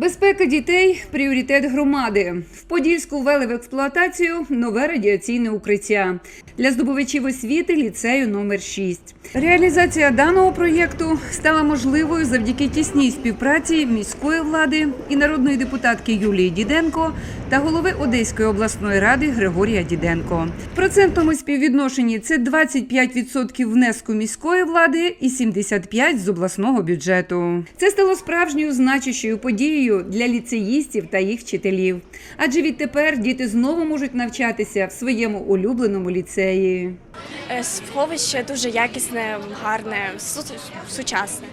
Безпека дітей пріоритет громади. В Подільську ввели в експлуатацію нове радіаційне укриття для здобувачів освіти ліцею номер 6. Реалізація даного проєкту стала можливою завдяки тісній співпраці міської влади і народної депутатки Юлії Діденко та голови Одеської обласної ради Григорія Діденко. В процентному співвідношенні це 25% внеску міської влади і 75% з обласного бюджету. Це стало справжньою значущою подією для ліцеїстів та їх вчителів. Адже відтепер діти знову можуть навчатися в своєму улюбленому ліцеї. Е, Сховище дуже якісне, гарне, сучасне.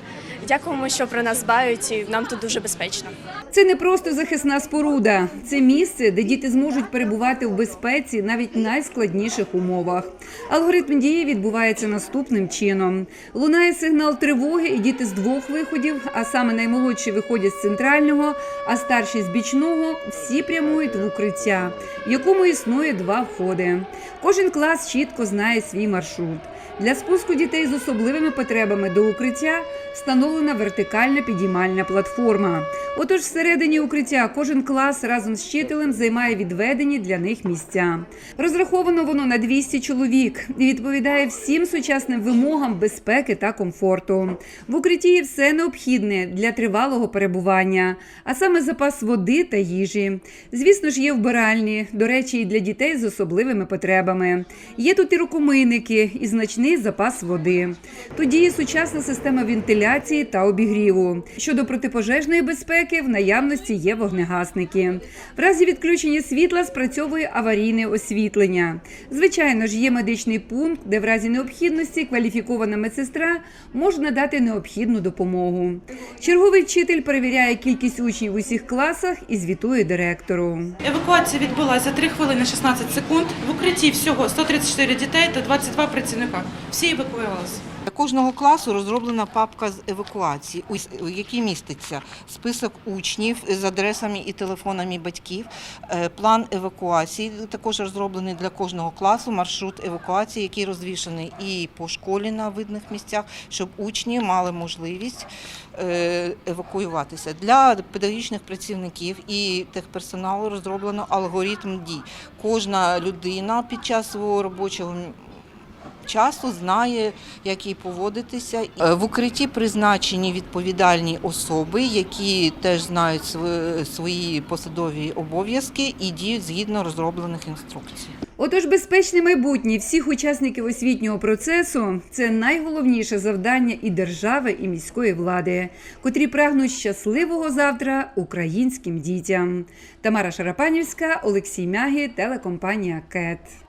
Дякуємо, що про нас дбають, і нам тут дуже безпечно. Це не просто захисна споруда, це місце, де діти зможуть перебувати в безпеці навіть в найскладніших умовах. Алгоритм дії відбувається наступним чином: лунає сигнал тривоги, і діти з двох виходів, а саме наймолодші виходять з центрального, а старші з бічного, всі прямують в укриття, в якому існує два входи. Кожен клас чітко знає свій маршрут. Для спуску дітей з особливими потребами до укриття встановлена вертикальна підіймальна платформа. Отож, всередині укриття кожен клас разом з вчителем займає відведені для них місця. Розраховано воно на 200 чоловік і відповідає всім сучасним вимогам безпеки та комфорту. В укритті є все необхідне для тривалого перебування, а саме запас води та їжі. Звісно ж, є вбиральні, до речі, і для дітей з особливими потребами. Є тут і рукомийники, і значний запас води. Тут діє сучасна система вентиляції та обігріву. Щодо протипожежної безпеки, в наявності є вогнегасники. В разі відключення світла спрацьовує аварійне освітлення. Звичайно ж, є медичний пункт, де в разі необхідності кваліфікована медсестра може надати необхідну допомогу. Черговий вчитель перевіряє кількість учнів в усіх класах і звітує директору. Евакуація відбулася за 3 хвилини 16 секунд. В укритті всього 134 дітей та 22 працівника. Всі евакуювалися. Для кожного класу розроблена папка з евакуації, у якій міститься список учнів з адресами і телефонами батьків, е, план евакуації також розроблений для кожного класу, маршрут евакуації, який розвішений і по школі на видних місцях, щоб учні мали можливість е, евакуюватися. Для педагогічних працівників і техперсоналу розроблено алгоритм дій. Кожна людина під час свого робочого часу знає, як їй поводитися. Е, В укритті призначені відповідальні особи, які теж знають свої посадові обов'язки і діють згідно розроблених інструкцій. Отож, безпечне майбутнє всіх учасників освітнього процесу це найголовніше завдання і держави, і міської влади, котрі прагнуть щасливого завтра українським дітям. Тамара Шарапанівська, Олексій Мягі, телекомпанія КЕТ.